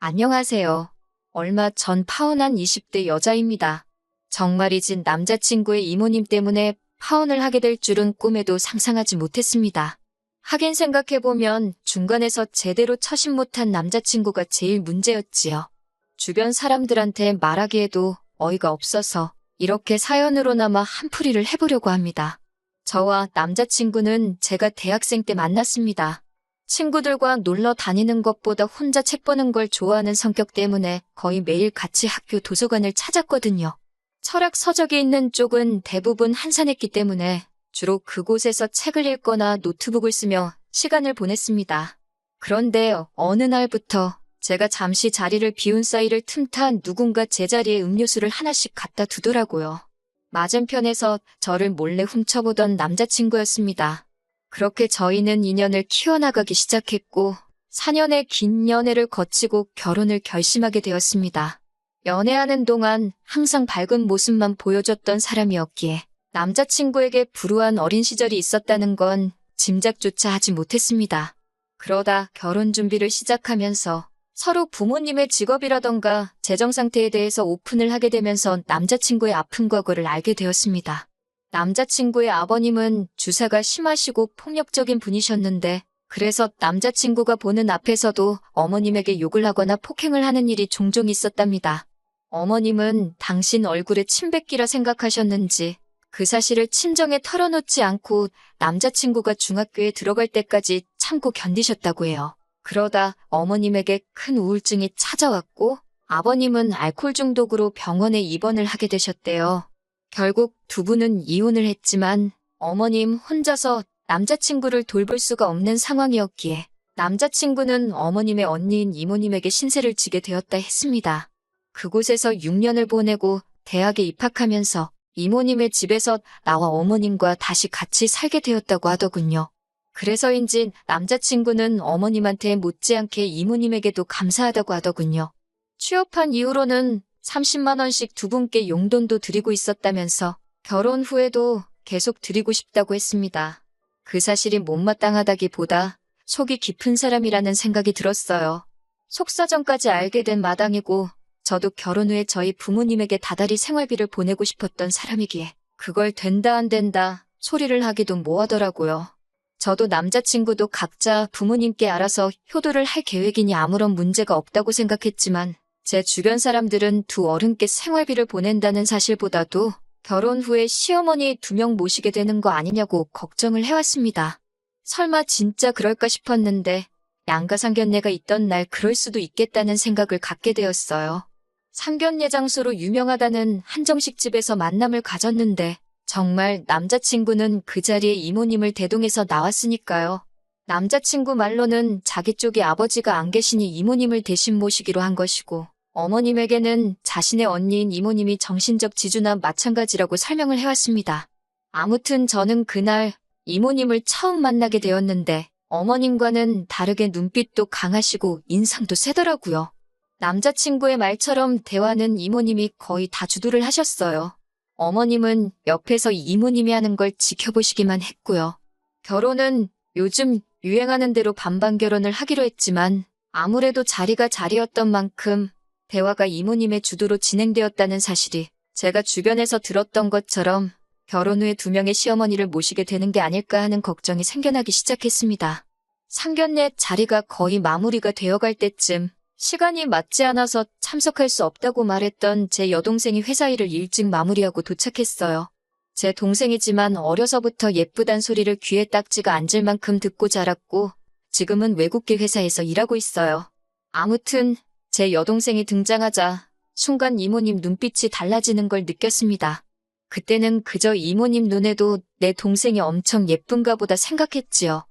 안녕하세요. 얼마 전 파혼한 20대 여자입니다. 정말이진 남자친구의 이모님 때문에 파혼을 하게 될 줄은 꿈에도 상상하지 못했습니다. 하긴 생각해보면 중간에서 제대로 처신 못한 남자친구가 제일 문제였지요. 주변 사람들한테 말하기에도 어이가 없어서 이렇게 사연으로나마 한풀이를 해보려고 합니다. 저와 남자친구는 제가 대학생 때 만났습니다. 친구들과 놀러 다니는 것보다 혼자 책 보는 걸 좋아하는 성격 때문에 거의 매일 같이 학교 도서관을 찾았거든요. 철학 서적이 있는 쪽은 대부분 한산했기 때문에 주로 그곳에서 책을 읽거나 노트북을 쓰며 시간을 보냈습니다. 그런데 어느 날부터 제가 잠시 자리를 비운 사이를 틈타 누군가 제 자리에 음료수를 하나씩 갖다 두더라고요. 맞은편에서 저를 몰래 훔쳐보던 남자친구였습니다. 그렇게 저희는 인연을 키워나가기 시작했고 4년의 긴 연애를 거치고 결혼을 결심하게 되었습니다. 연애하는 동안 항상 밝은 모습만 보여줬던 사람이었기에 남자친구에게 불우한 어린 시절이 있었다는 건 짐작조차 하지 못했습니다. 그러다 결혼 준비를 시작하면서 서로 부모님의 직업이라던가 재정 상태에 대해서 오픈을 하게 되면서 남자친구의 아픈 과거를 알게 되었습니다. 남자친구의 아버님은 주사가 심하시고 폭력적인 분이셨는데 그래서 남자친구가 보는 앞에서도 어머님에게 욕을 하거나 폭행을 하는 일이 종종 있었답니다. 어머님은 당신 얼굴에 침 뱉기라 생각하셨는지 그 사실을 친정에 털어놓지 않고 남자친구가 중학교에 들어갈 때까지 참고 견디셨다고 해요. 그러다 어머님에게 큰 우울증이 찾아왔고 아버님은 알코올 중독으로 병원에 입원을 하게 되셨대요. 결국 두 분은 이혼을 했지만 어머님 혼자서 남자친구를 돌볼 수가 없는 상황이었기에 남자친구는 어머님의 언니인 이모님에게 신세를 지게 되었다 했습니다. 그곳에서 6년을 보내고 대학에 입학하면서 이모님의 집에서 나와 어머님과 다시 같이 살게 되었다고 하더군요. 그래서인지 남자친구는 어머님한테 못지않게 이모님에게도 감사하다고 하더군요. 취업한 이후로는 30만원씩 두 분께 용돈도 드리고 있었다면서 결혼 후에도 계속 드리고 싶다고 했습니다. 그 사실이 못마땅하다기보다 속이 깊은 사람이라는 생각이 들었어요. 속사정까지 알게 된 마당이고 저도 결혼 후에 저희 부모님에게 다달이 생활비를 보내고 싶었던 사람이기에 그걸 된다 안 된다 소리를 하기도 뭐하더라고요. 저도 남자친구도 각자 부모님께 알아서 효도를 할 계획이니 아무런 문제가 없다고 생각했지만 제 주변 사람들은 두 어른께 생활비를 보낸다는 사실보다도 결혼 후에 시어머니 두 명 모시게 되는 거 아니냐고 걱정을 해왔습니다. 설마 진짜 그럴까 싶었는데 양가 상견례가 있던 날 그럴 수도 있겠다는 생각을 갖게 되었어요. 상견례 장소로 유명하다는 한정식 집에서 만남을 가졌는데 정말 남자친구는 그 자리에 이모님을 대동해서 나왔으니까요. 남자친구 말로는 자기 쪽에 아버지가 안 계시니 이모님을 대신 모시기로 한 것이고 어머님에게는 자신의 언니인 이모님이 정신적 지주나 마찬가지라고 설명을 해왔습니다. 아무튼 저는 그날 이모님을 처음 만나게 되었는데 어머님과는 다르게 눈빛도 강하시고 인상도 세더라고요. 남자친구의 말처럼 대화는 이모님이 거의 다 주도를 하셨어요. 어머님은 옆에서 이모님이 하는 걸 지켜보시기만 했고요. 결혼은 요즘 유행하는 대로 반반 결혼을 하기로 했지만 아무래도 자리가 자리였던 만큼 대화가 이모님의 주도로 진행되었다는 사실이 제가 주변에서 들었던 것처럼 결혼 후에 두 명의 시어머니를 모시게 되는 게 아닐까 하는 걱정이 생겨나기 시작했습니다. 상견례 자리가 거의 마무리가 되어갈 때쯤 시간이 맞지 않아서 참석할 수 없다고 말했던 제 여동생이 회사 일을 일찍 마무리하고 도착했어요. 제 동생이지만 어려서부터 예쁘단 소리를 귀에 딱지가 앉을 만큼 듣고 자랐고 지금은 외국계 회사에서 일하고 있어요. 아무튼 제 여동생이 등장하자 순간 이모님 눈빛이 달라지는 걸 느꼈습니다. 그때는 그저 이모님 눈에도 내 동생이 엄청 예쁜가 보다 생각했지요.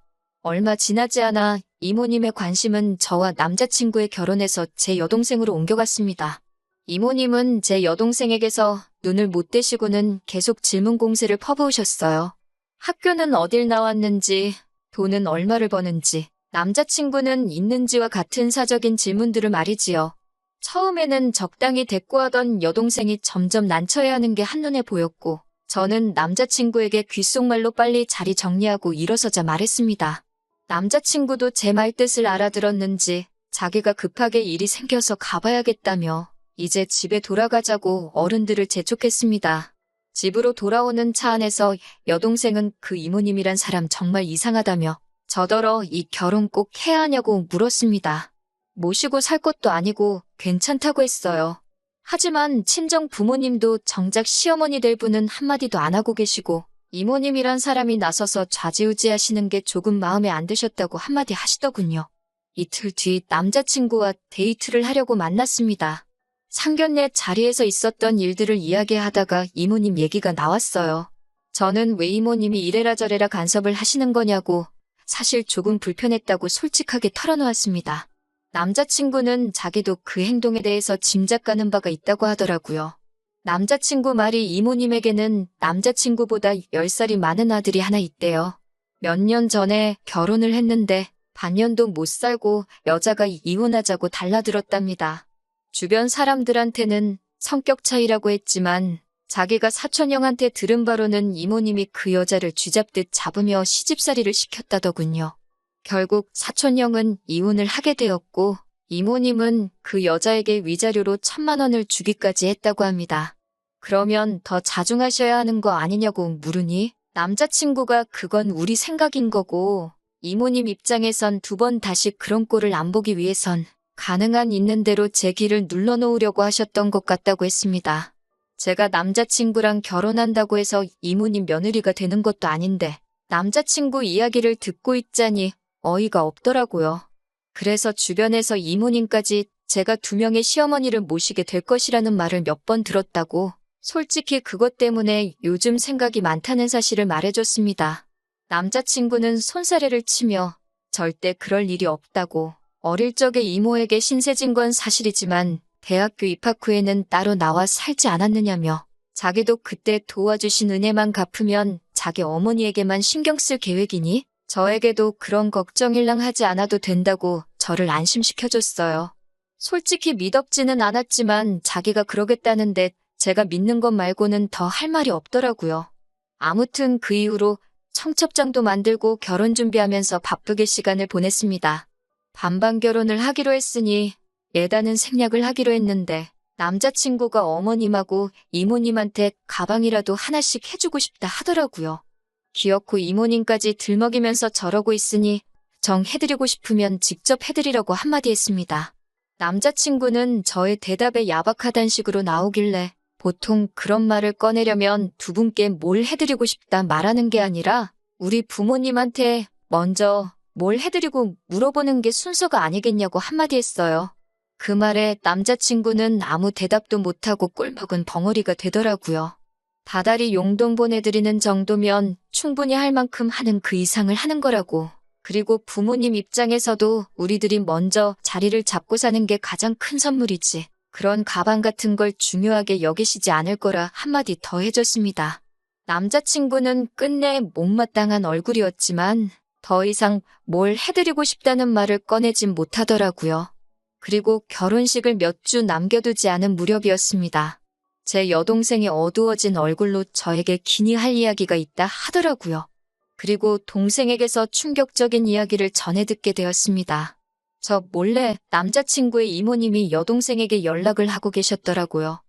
얼마 지나지 않아 이모님의 관심은 저와 남자친구의 결혼에서 제 여동생으로 옮겨갔습니다. 이모님은 제 여동생에게서 눈을 못 떼시고는 계속 질문 공세를 퍼부으셨어요. 학교는 어딜 나왔는지, 돈은 얼마를 버는지, 남자친구는 있는지와 같은 사적인 질문들을 말이지요. 처음에는 적당히 대꾸하던 여동생이 점점 난처해하는 게 한눈에 보였고, 저는 남자친구에게 귓속말로 빨리 자리 정리하고 일어서자 말했습니다. 남자친구도 제 말 뜻을 알아들었는지 자기가 급하게 일이 생겨서 가봐야겠다며 이제 집에 돌아가자고 어른들을 재촉했습니다. 집으로 돌아오는 차 안에서 여동생은 그 이모님이란 사람 정말 이상하다며 저더러 이 결혼 꼭 해야 하냐고 물었습니다. 모시고 살 것도 아니고 괜찮다고 했어요. 하지만 친정 부모님도 정작 시어머니 될 분은 한마디도 안 하고 계시고 이모님이란 사람이 나서서 좌지우지 하시는 게 조금 마음에 안 드셨다고 한마디 하시더군요. 이틀 뒤 남자친구와 데이트를 하려고 만났습니다. 상견례 자리에서 있었던 일들을 이야기하다가 이모님 얘기가 나왔어요. 저는 왜 이모님이 이래라 저래라 간섭을 하시는 거냐고 사실 조금 불편했다고 솔직하게 털어놓았습니다. 남자친구는 자기도 그 행동에 대해서 짐작가는 바가 있다고 하더라고요. 남자친구 말이 이모님에게는 남자친구보다 10살이 많은 아들이 하나 있대요. 몇 년 전에 결혼을 했는데 반년도 못 살고 여자가 이혼하자고 달라들었답니다. 주변 사람들한테는 성격 차이라고 했지만 자기가 사촌형한테 들은 바로는 이모님이 그 여자를 쥐잡듯 잡으며 시집살이를 시켰다더군요. 결국 사촌형은 이혼을 하게 되었고 이모님은 그 여자에게 위자료로 천만 원을 주기까지 했다고 합니다. 그러면 더 자중하셔야 하는 거 아니냐고 물으니 남자친구가 그건 우리 생각인 거고 이모님 입장에선 두 번 다시 그런 꼴을 안 보기 위해선 가능한 있는 대로 제 길을 눌러놓으려고 하셨던 것 같다고 했습니다. 제가 남자친구랑 결혼한다고 해서 이모님 며느리가 되는 것도 아닌데 남자친구 이야기를 듣고 있자니 어이가 없더라고요. 그래서 주변에서 이모님까지 제가 두 명의 시어머니를 모시게 될 것이라는 말을 몇 번 들었다고 솔직히 그것 때문에 요즘 생각이 많다는 사실을 말해줬습니다. 남자친구는 손사래를 치며 절대 그럴 일이 없다고 어릴 적에 이모에게 신세진 건 사실이지만 대학교 입학 후에는 따로 나와 살지 않았느냐며 자기도 그때 도와주신 은혜만 갚으면 자기 어머니에게만 신경 쓸 계획이니 저에게도 그런 걱정일랑 하지 않아도 된다고 저를 안심시켜줬어요. 솔직히 믿업지는 않았지만 자기가 그러겠다는데 제가 믿는 것 말고는 더 할 말이 없더라고요. 아무튼 그 이후로 청첩장도 만들고 결혼 준비하면서 바쁘게 시간을 보냈습니다. 반반 결혼을 하기로 했으니 예단은 생략을 하기로 했는데 남자친구가 어머님하고 이모님한테 가방이라도 하나씩 해주고 싶다 하더라고요. 귀엽고 이모님까지 들먹이면서 저러고 있으니 정 해드리고 싶으면 직접 해드리라고 한마디 했습니다. 남자친구는 저의 대답에 야박하단 식으로 나오길래 보통 그런 말을 꺼내려면 두 분께 뭘 해드리고 싶다 말하는 게 아니라 우리 부모님한테 먼저 뭘 해드리고 물어보는 게 순서가 아니겠냐고 한마디 했어요. 그 말에 남자친구는 아무 대답도 못하고 꿀먹은 벙어리가 되더라고요. 다달이 용돈 보내드리는 정도면 충분히 할 만큼 하는 그 이상을 하는 거라고. 그리고 부모님 입장에서도 우리들이 먼저 자리를 잡고 사는 게 가장 큰 선물이지. 그런 가방 같은 걸 중요하게 여기시지 않을 거라 한마디 더 해줬습니다. 남자친구는 끝내 못마땅한 얼굴이었지만 더 이상 뭘 해드리고 싶다는 말을 꺼내진 못하더라고요. 그리고 결혼식을 몇 주 남겨두지 않은 무렵이었습니다. 제 여동생이 어두워진 얼굴로 저에게 기니 할 이야기가 있다 하더라고요. 그리고 동생에게서 충격적인 이야기를 전해 듣게 되었습니다. 저 몰래 남자친구의 이모님이 여동생에게 연락을 하고 계셨더라고요.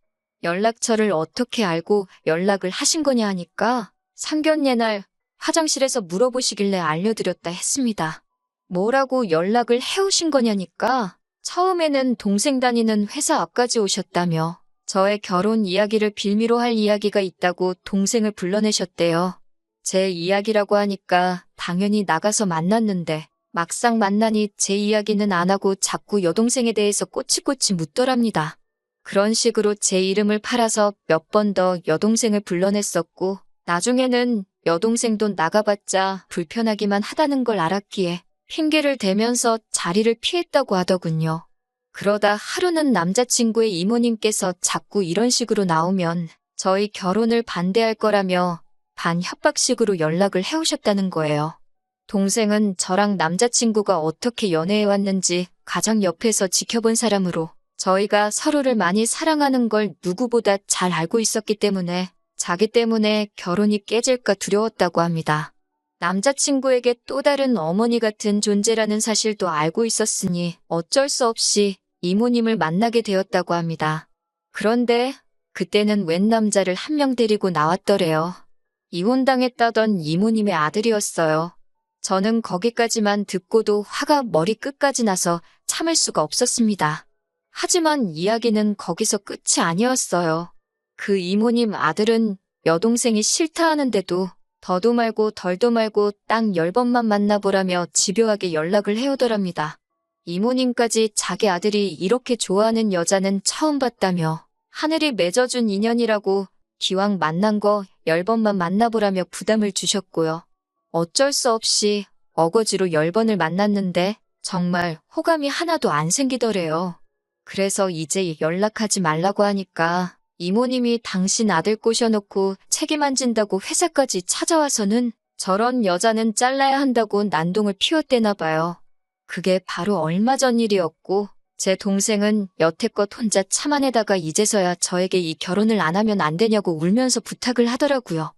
연락처를 어떻게 알고 연락을 하신 거냐 하니까 상견례 날 화장실에서 물어보시길래 알려드렸다 했습니다. 뭐라고 연락을 해오신 거냐니까 처음에는 동생 다니는 회사 앞까지 오셨다며 저의 결혼 이야기를 빌미로 할 이야기가 있다고 동생을 불러내셨대요. 제 이야기라고 하니까 당연히 나가서 만났는데 막상 만나니 제 이야기는 안 하고 자꾸 여동생에 대해서 꼬치꼬치 묻더랍니다. 그런 식으로 제 이름을 팔아서 몇 번 더 여동생을 불러냈었고 나중에는 여동생도 나가봤자 불편하기만 하다는 걸 알았기에 핑계를 대면서 자리를 피했다고 하더군요. 그러다 하루는 남자친구의 이모님께서 자꾸 이런 식으로 나오면 저희 결혼을 반대할 거라며 반 협박식으로 연락을 해오셨다는 거예요. 동생은 저랑 남자친구가 어떻게 연애해왔는지 가장 옆에서 지켜본 사람으로 저희가 서로를 많이 사랑하는 걸 누구보다 잘 알고 있었기 때문에 자기 때문에 결혼이 깨질까 두려웠다고 합니다. 남자친구에게 또 다른 어머니 같은 존재라는 사실도 알고 있었으니 어쩔 수 없이 이모님을 만나게 되었다고 합니다. 그런데 그때는 웬 남자를 한 명 데리고 나왔더래요. 이혼당했다던 이모님의 아들이었어요. 저는 거기까지만 듣고도 화가 머리 끝까지 나서 참을 수가 없었습니다. 하지만 이야기는 거기서 끝이 아니었어요. 그 이모님 아들은 여동생이 싫다 하는데도 더도 말고 덜도 말고 딱 열번만 만나보라며 집요하게 연락을 해오더랍니다. 이모님까지 자기 아들이 이렇게 좋아하는 여자는 처음 봤다며 하늘이 맺어준 인연이라고 기왕 만난 거 열번만 만나보라며 부담을 주셨고요. 어쩔 수 없이 어거지로 열 번을 만났는데 정말 호감이 하나도 안 생기더래요. 그래서 이제 연락하지 말라고 하니까 이모님이 당신 아들 꼬셔놓고 책임 안 진다고 회사까지 찾아와서는 저런 여자는 잘라야 한다고 난동을 피웠대나 봐요. 그게 바로 얼마 전 일이었고 제 동생은 여태껏 혼자 참아내다가 이제서야 저에게 이 결혼을 안 하면 안 되냐고 울면서 부탁을 하더라고요.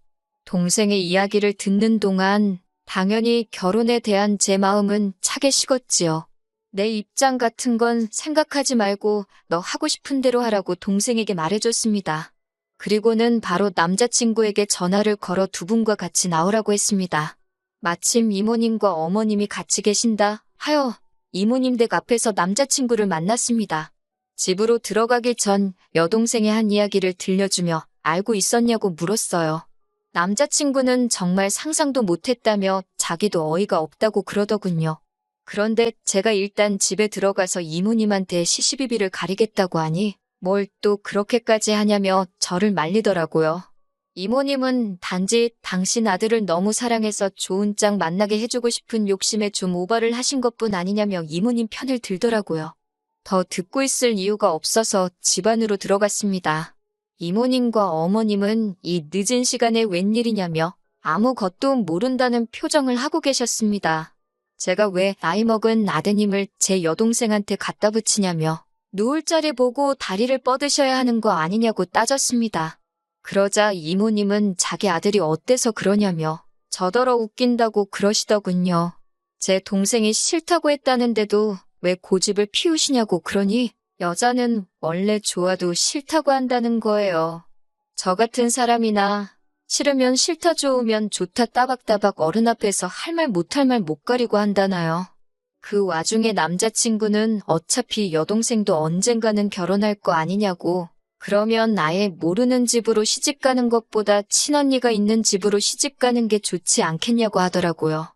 동생의 이야기를 듣는 동안 당연히 결혼에 대한 제 마음은 차게 식었지요. 내 입장 같은 건 생각하지 말고 너 하고 싶은 대로 하라고 동생에게 말해줬습니다. 그리고는 바로 남자친구에게 전화를 걸어 두 분과 같이 나오라고 했습니다. 마침 이모님과 어머님이 같이 계신다 하여 이모님 댁 앞에서 남자친구를 만났습니다. 집으로 들어가기 전 여동생의 한 이야기를 들려주며 알고 있었냐고 물었어요. 남자친구는 정말 상상도 못했다며 자기도 어이가 없다고 그러더군요. 그런데 제가 일단 집에 들어가서 이모님한테 시시비비를 가리겠다고 하니 뭘 또 그렇게까지 하냐며 저를 말리더라고요. 이모님은 단지 당신 아들을 너무 사랑해서 좋은 짝 만나게 해주고 싶은 욕심에 좀 오버를 하신 것뿐 아니냐며 이모님 편을 들더라고요. 더 듣고 있을 이유가 없어서 집 안으로 들어갔습니다. 이모님과 어머님은 이 늦은 시간에 웬일이냐며 아무것도 모른다는 표정을 하고 계셨습니다. 제가 왜 나이 먹은 아드님을 제 여동생한테 갖다 붙이냐며 누울 자리 보고 다리를 뻗으셔야 하는 거 아니냐고 따졌습니다. 그러자 이모님은 자기 아들이 어때서 그러냐며 저더러 웃긴다고 그러시더군요. 제 동생이 싫다고 했다는데도 왜 고집을 피우시냐고 그러니 여자는 원래 좋아도 싫다고 한다는 거예요. 저 같은 사람이나 싫으면 싫다 좋으면 좋다 따박따박 어른 앞에서 할 말 못할 말 못 가리고 한다나요. 그 와중에 남자친구는 어차피 여동생도 언젠가는 결혼할 거 아니냐고 그러면 아예 모르는 집으로 시집 가는 것보다 친언니가 있는 집으로 시집 가는 게 좋지 않겠냐고 하더라고요.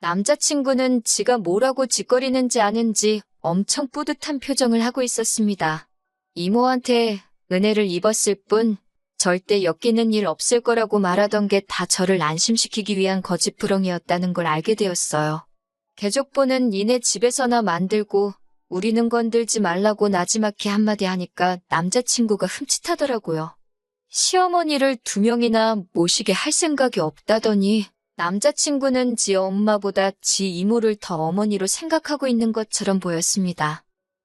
남자친구는 지가 뭐라고 짓거리는지 아는지 엄청 뿌듯한 표정을 하고 있었습니다. 이모한테 은혜를 입었을 뿐 절대 엮이는 일 없을 거라고 말하던 게 다 저를 안심시키기 위한 거짓부렁이었다는 걸 알게 되었어요. 개족보는 니네 집에서나 만들고 우리는 건들지 말라고 나지막히 한마디 하니까 남자친구가 흠칫하더라고요. 시어머니를 두 명이나 모시게 할 생각이 없다더니 남자친구는 지 엄마보다 지 이모를 더 어머니로 생각하고 있는 것처럼 보였습니다.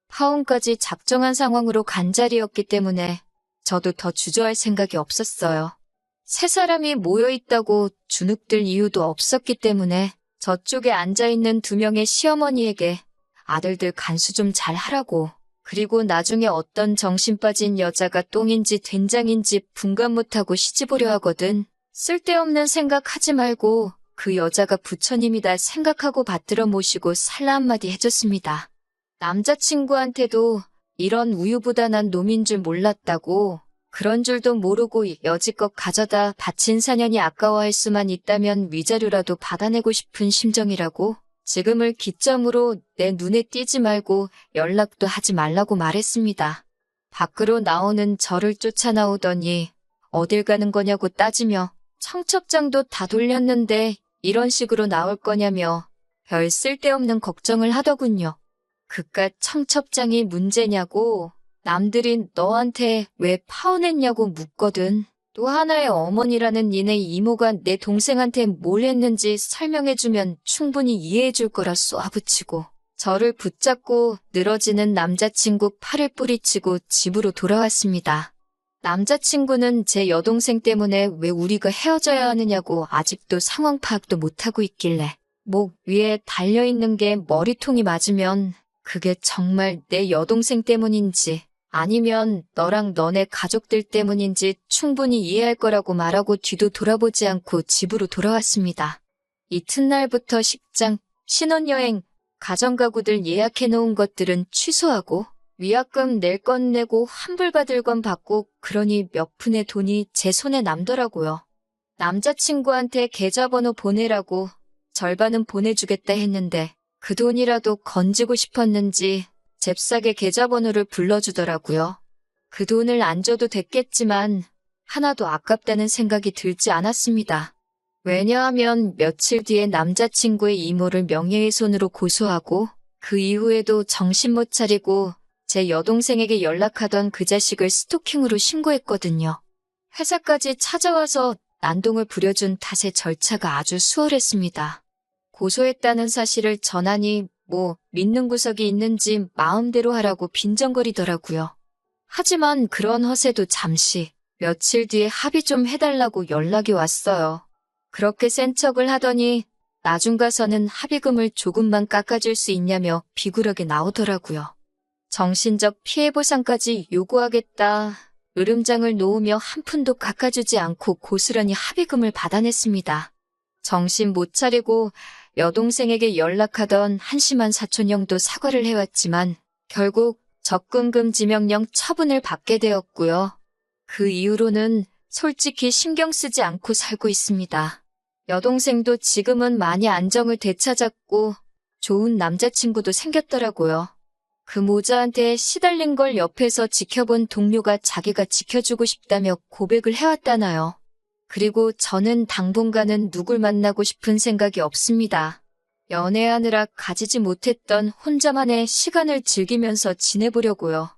파혼까지 작정한 상황으로 간 자리였기 때문에 저도 더 주저할 생각이 없었어요. 세 사람이 모여 있다고 주눅들 이유도 없었기 때문에 저쪽에 앉아있는 두 명의 시어머니에게 아들들 간수 좀 잘 하라고 그리고 나중에 어떤 정신 빠진 여자가 똥인지 된장인지 분간 못하고 시집오려 하거든. 쓸데없는 생각하지 말고 그 여자가 부처님이다 생각하고 받들어 모시고 살라 한마디 해줬습니다. 남자친구한테도 이런 우유부단한 놈인 줄 몰랐다고 그런 줄도 모르고 여지껏 가져다 바친 사년이 아까워할 수만 있다면 위자료라도 받아내고 싶은 심정이라고 지금을 기점으로 내 눈에 띄지 말고 연락도 하지 말라고 말했습니다. 밖으로 나오는 저를 쫓아나오더니 어딜 가는 거냐고 따지며 청첩장도 다 돌렸는데 이런 식으로 나올 거냐며 별 쓸데없는 걱정을 하더군요. 그깟 청첩장이 문제냐고 남들이 너한테 왜 파혼했냐고 묻거든. 또 하나의 어머니라는 니네 이모가 내 동생한테 뭘 했는지 설명해주면 충분히 이해해줄 거라 쏘아붙이고 저를 붙잡고 늘어지는 남자친구 팔을 뿌리치고 집으로 돌아왔습니다. 남자친구는 제 여동생 때문에 왜 우리가 헤어져야 하느냐고 아직도 상황 파악도 못하고 있길래 목 위에 달려있는 게 머리통이 맞으면 그게 정말 내 여동생 때문인지 아니면 너랑 너네 가족들 때문인지 충분히 이해할 거라고 말하고 뒤도 돌아보지 않고 집으로 돌아왔습니다. 이튿날부터 식장, 신혼여행, 가정가구들 예약해 놓은 것들은 취소하고 위약금 낼 건 내고 환불받을 건 받고 그러니 몇 푼의 돈이 제 손에 남더라고요. 남자친구한테 계좌번호 보내라고 절반은 보내주겠다 했는데 그 돈이라도 건지고 싶었는지 잽싸게 계좌번호를 불러주더라고요. 그 돈을 안 줘도 됐겠지만 하나도 아깝다는 생각이 들지 않았습니다. 왜냐하면 며칠 뒤에 남자친구의 이모를 명예훼손으로 고소하고 그 이후에도 정신 못 차리고 제 여동생에게 연락하던 그 자식을 스토킹으로 신고했거든요. 회사까지 찾아와서 난동을 부려준 탓에 절차가 아주 수월했습니다. 고소했다는 사실을 전하니 뭐 믿는 구석이 있는지 마음대로 하라고 빈정거리더라고요. 하지만 그런 허세도 잠시 며칠 뒤에 합의 좀 해달라고 연락이 왔어요. 그렇게 센 척을 하더니 나중 가서는 합의금을 조금만 깎아줄 수 있냐며 비굴하게 나오더라고요. 정신적 피해 보상까지 요구하겠다. 으름장을 놓으며 한 푼도 깎아주지 않고 고스란히 합의금을 받아냈습니다. 정신 못 차리고 여동생에게 연락하던 한심한 사촌형도 사과를 해왔지만 결국 접근금 지명령 처분을 받게 되었고요. 그 이후로는 솔직히 신경 쓰지 않고 살고 있습니다. 여동생도 지금은 많이 안정을 되찾았고 좋은 남자친구도 생겼더라고요. 그 모자한테 시달린 걸 옆에서 지켜본 동료가 자기가 지켜주고 싶다며 고백을 해왔다나요. 그리고 저는 당분간은 누굴 만나고 싶은 생각이 없습니다. 연애하느라 가지지 못했던 혼자만의 시간을 즐기면서 지내보려고요.